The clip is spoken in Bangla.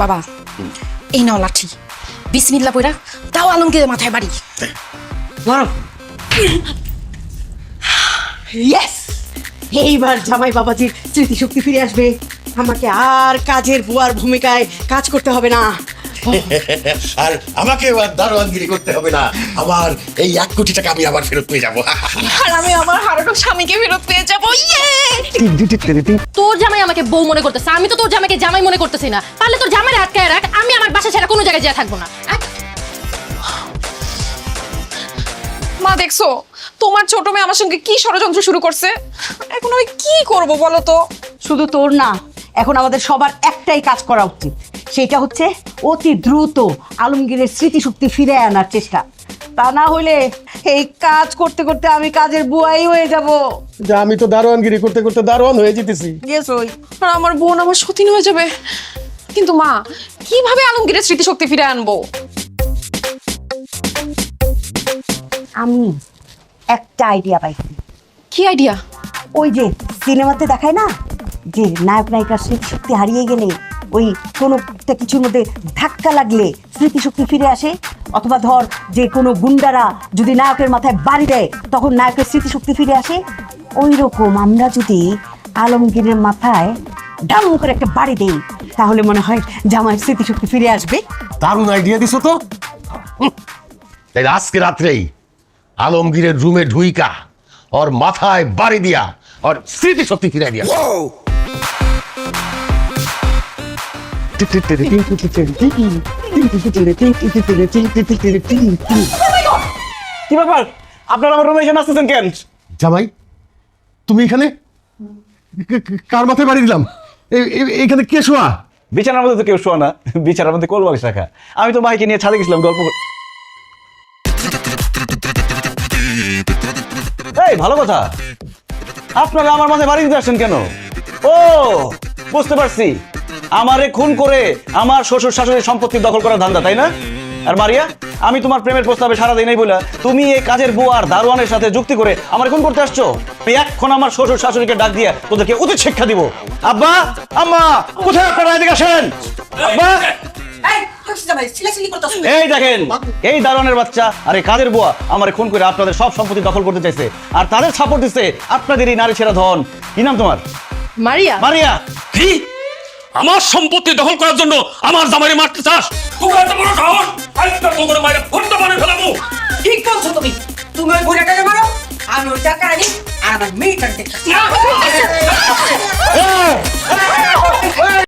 বাবা এই নাও লাঠি। বিসমিল্লা পইরা তাও আলমগীরের মাথায় বাড়ি। ইয়েস এইবার জামাই বাবাজির স্মৃতিশক্তি ফিরে আসবে। আমাকে আর কাজের বুয়ার ভূমিকায় কাজ করতে হবে না। আর আমাকে এবার দারোয়ানগিরি করতে হবে না। আমার এই এক কোটি টাকা আমি আবার ফেরত পেয়ে যাব। আর আমি আমার হারানো স্বামীকে ফেরত পেয়ে যাব। ইয়ে! তোর জামাই আমাকে বউ মনে করতেছে আমি তো তোর জামাইকে জামাই মনে করতেছি না। পারলে তোর জামাই আটকায় রাখ আমি আমার বাসা ছাড়া কোনো জায়গায় যা থাকব না। মা দেখছ? তোমার ছোট মেয়ে আমার সঙ্গে কি ষড়যন্ত্র শুরু করছে? এখন আমি কি করব বলো তো? শুধু তোর না এখন আমাদের সবার একটাই কাজ করা উচিত। সেটা হচ্ছে অতি দ্রুত আলমগীরের স্মৃতিশক্তি ফিরে আনার চেষ্টা। তা না হলে এই কাজ করতে করতে আমি কাজের বুয়াই হয়ে যাব। যা আমি তো দারোয়ানগিরি করতে করতে দারোয়ান হয়ে যেতেছি। গেস ওই। আর আমার বোন আমার সতীন হয়ে যাবে। কিন্তু মা কীভাবে আলমগীরের স্মৃতিশক্তি ফিরে আনব? আমি একটা আইডিয়া পাইছি। কি আইডিয়া ওই যে সিনেমাতে দেখায় না? যে নায়ক নায়িকার স্মৃতিশক্তি হারিয়ে গেলে ওই কোনো একটা কিছুর মধ্যে ধাক্কা লাগলে স্মৃতিশক্তি ফিরে আসে? অথবা ধর যে কোনো গুন্ডারা যদি নায়কের মাথায় বাড়ি দেয় তখন নায়কের স্মৃতিশক্তি ফিরে আসে? ওই রকম আমরা যদি আলমগীরের মাথায় ডাম করে একটা বাড়ি দেই তাহলে মনে হয় জামাইয়ের স্মৃতিশক্তি ফিরে আসবে। দারুণ আইডিয়া দিছো তো। তাই আজকে রাত্রেই আলমগীরের রুমে ঢুইকা ওর মাথায় বাড়ি দিয়া ওর স্মৃতি শক্তি ফিরাই দিয়া। কি ব্যাপার? আপনারা আমার রুমে কেন? জামাই তুমি এখানে? কার মাথায় বাড়ি দিলাম? এখানে কে শোয়া? বিছানার মধ্যে তো কেউ শোয়া না। বিছানার মধ্যে রাখা। আমি তো মাইকে নিয়ে ছাদে গেছিলাম গল্প এই ভালো কথা। আপনারা আমার মাথায় বাড়ি দিতে আসছেন কেন? ও বুঝতে পারছি। আমারে খুন করে আমার শ্বশুর শাশুড়ির সম্পত্তি দখল করার ধান্দা তাই না? আর মারিয়া আমি তোমার প্রেমের প্রস্তাবে সারা দিই নাই বলে তুমি এই কাজের বউ আর দারোয়ানের সাথে যুক্তি করে আমার খুন করতে আসছো? এখন আমার শ্বশুর শাশুড়িকে ডাক দিয়ে তোদেরকে উচিত শিক্ষা দিব। আব্বা আম্মা কোথায় আপনারা এদিকে আসেন? আব্বা। এই দেখেন এই দারোয়ানের বাচ্চা আর এই কাদের বুয়া আমার খুন করে আপনাদের সব সম্পত্তি দখল করতে চাইছে। আর তাদের সাপোর্ট দিচ্ছে আপনাদের এই নারী ছেড়া ধন। কি নাম তোমার? মারিয়া। মারিয়া। কি? আমার সম্পত্তি দখল করার জন্য আমার জামাই মারতে চাস? এত বড় সাহস মায়ের ফোনটা মানে ফেলাবো। তুমি। তুমি ওই বুড়াটাকে মারো আমি ওই টাকা আনি আর আমার মেয়েটাকে